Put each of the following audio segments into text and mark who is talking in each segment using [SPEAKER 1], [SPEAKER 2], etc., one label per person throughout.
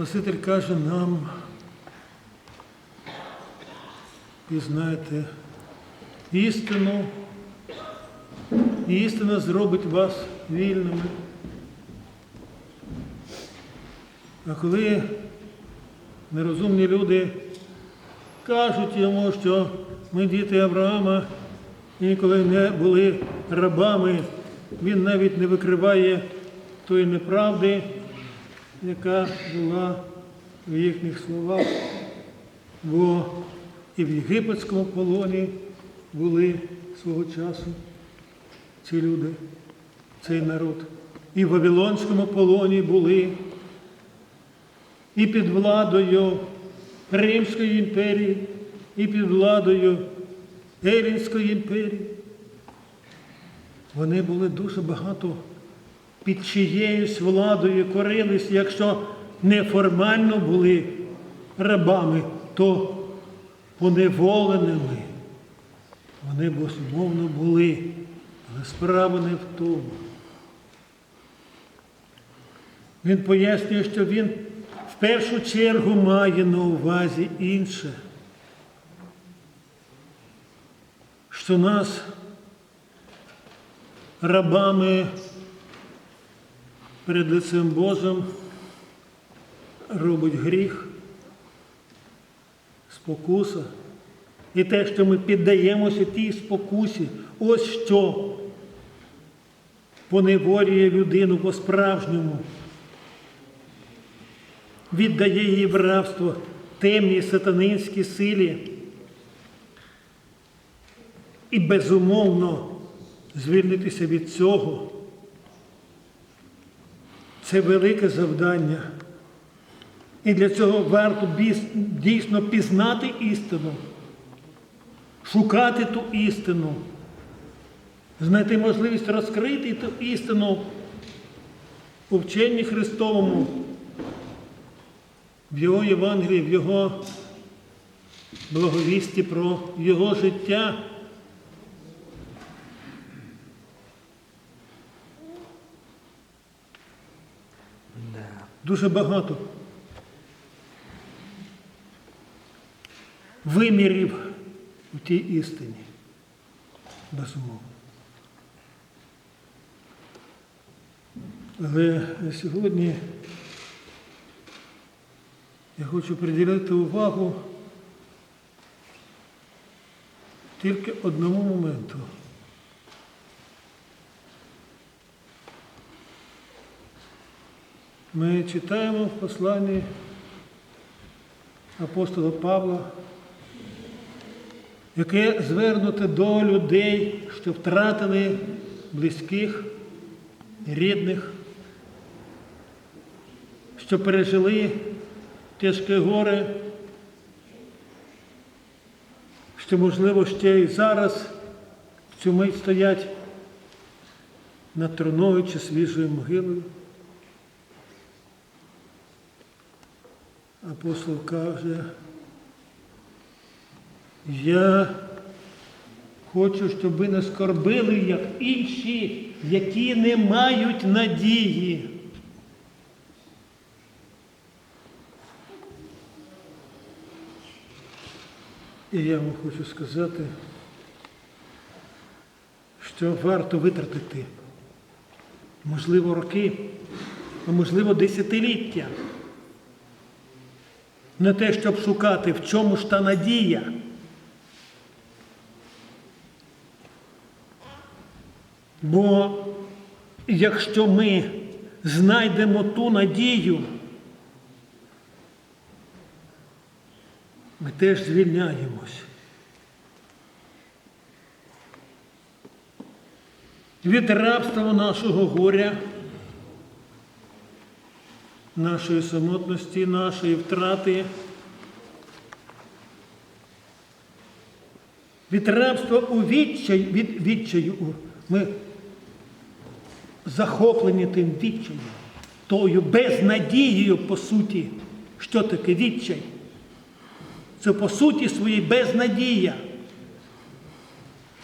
[SPEAKER 1] Спаситель каже нам, пізнайте істину, і істина зробить вас вільними. А коли нерозумні люди кажуть йому, що ми діти Авраама ніколи не були рабами, він навіть не викриває тої неправди, яка була в їхніх словах, бо і в єгипетському полоні були свого часу ці люди, цей народ, і в Вавилонському полоні були, і під владою Римської імперії, і під владою Елінської імперії. Вони були дуже багато під чиєюсь владою корились, якщо неформально були рабами, то поневоленими. Вони безумовно були, але справа не в тому. Він пояснює, що він в першу чергу має на увазі інше, що нас рабами перед лицем Божим робить гріх, спокуса. І те, що ми піддаємося тій спокусі, ось що поневолює людину по-справжньому, віддає її в рабство темній сатанинській силі. І безумовно звільнитися від цього. Це велике завдання. І для цього варто дійсно пізнати істину, шукати ту істину, знайти можливість розкрити ту істину у вченні Христовому, в Його Євангелії, в Його благовісті про Його життя. Дуже багато вимірів у тій істині. Безумовно. Але сьогодні я хочу приділити увагу тільки одному моменту. Ми читаємо в посланні апостола Павла, яке звернуте до людей, що втратили близьких, рідних, що пережили тяжке горе, що, можливо, ще і зараз в цю мить стоять над троною чи свіжою могилою. Апостол каже, я хочу, щоб ви не скорбили, як інші, які не мають надії. І я вам хочу сказати, що варто витратити, можливо, роки, а можливо, десятиліття на те, щоб шукати, в чому ж та надія. Бо якщо ми знайдемо ту надію, ми теж звільняємось. Від рабства нашого горя, нашої самотності, нашої втрати, від рабства у відчай, від відчаю. Ми захоплені тим відчаєм, тою безнадією, по суті. Що таке відчай? Це по суті своїй безнадія.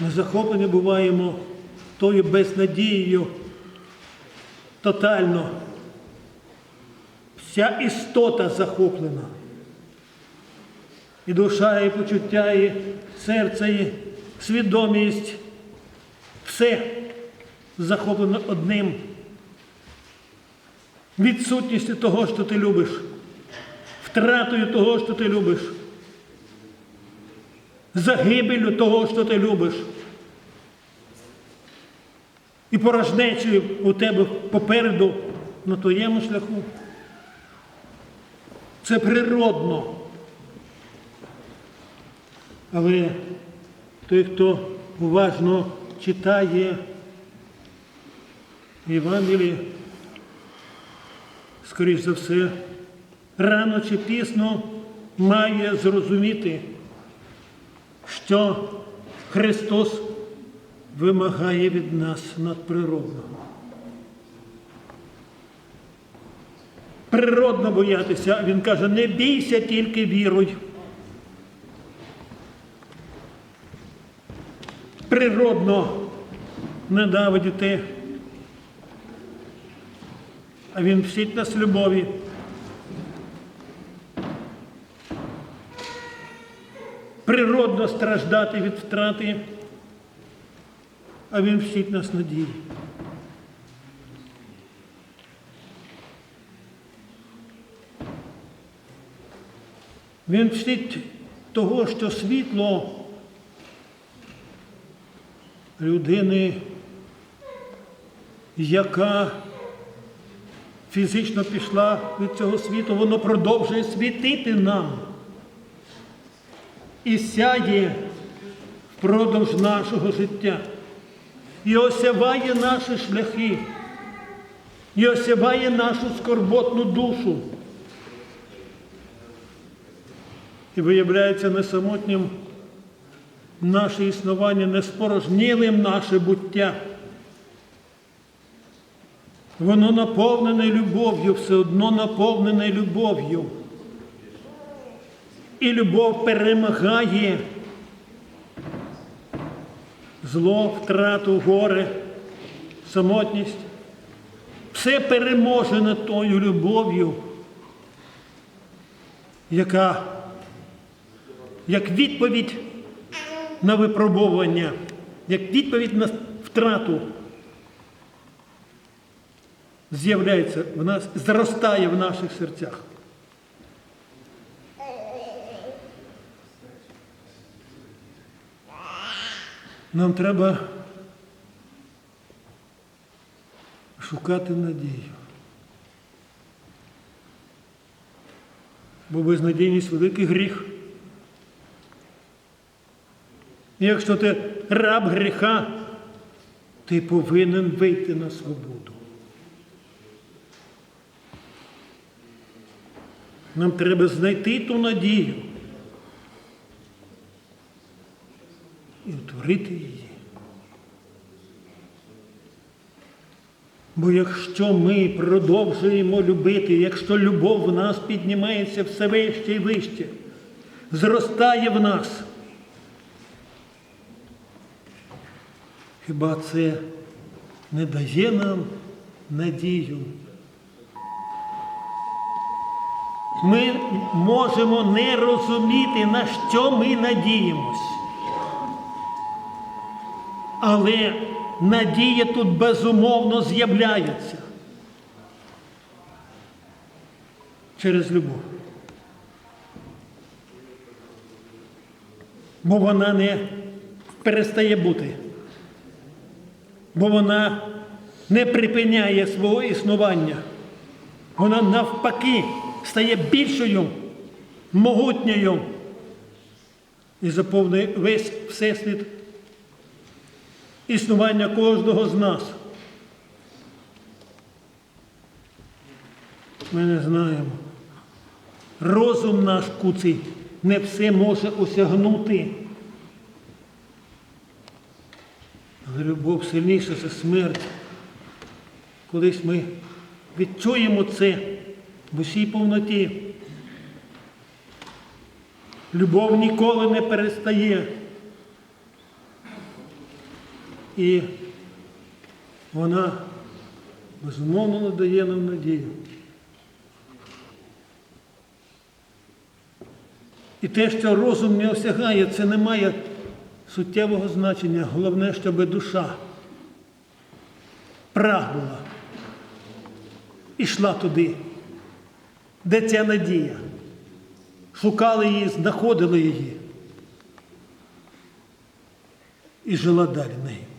[SPEAKER 1] Ми захоплені буваємо тою безнадією тотально вся істота захоплена. І душа, і почуття, і серце, і свідомість. Все захоплено одним. Відсутністю того, що ти любиш, втратою того, що ти любиш, загибелю того, що ти любиш. І порожнечою у тебе попереду на твоєму шляху. Це природно. Але той, хто уважно читає Євангеліє, скоріш за все, рано чи пізно має зрозуміти, що Христос вимагає від нас надприродного. Природно боятися, він каже, не бійся, тільки віруй. Природно ненавидіти, а він вчить нас любові. Природно страждати від втрати, а він вчить нас надії. Він вчить того, що світло людини, яка фізично пішла від цього світу, воно продовжує світити нам і сяє впродовж нашого життя. І осяває наші шляхи, і осяває нашу скорботну душу. І виявляється не самотнім наше існування, не спорожнілим наше буття. Воно наповнене любов'ю, все одно наповнене любов'ю. І любов перемагає зло, втрату, горе, самотність. Все переможене тою любов'ю, яка як відповідь на випробування, як відповідь на втрату з'являється в нас, зростає в наших серцях. Нам треба шукати надію. Бо безнадійність великий гріх. Якщо ти раб гріха, ти повинен вийти на свободу. Нам треба знайти ту надію і утворити її. Бо якщо ми продовжуємо любити, якщо любов в нас піднімається все вище і вище, зростає в нас, хіба це не дає нам надію? Ми можемо не розуміти, на що ми надіємось. Але надія тут безумовно з'являється через любов. Бо вона не перестає бути, бо вона не припиняє свого існування. Вона навпаки стає більшою, могутньою і заповнює весь всесвіт існування кожного з нас. Ми не знаємо. Розум наш куций не все може осягнути. любов сильніша за смерть. Колись ми відчуємо це в усій повноті. Любов ніколи не перестає. І вона безумовно надає нам надію. І те, що розум не осягає, це немає суттєвого значення. Головне, щоб душа прагнула, ішла туди, де ця надія. Шукали її, знаходили її і жила далі нею.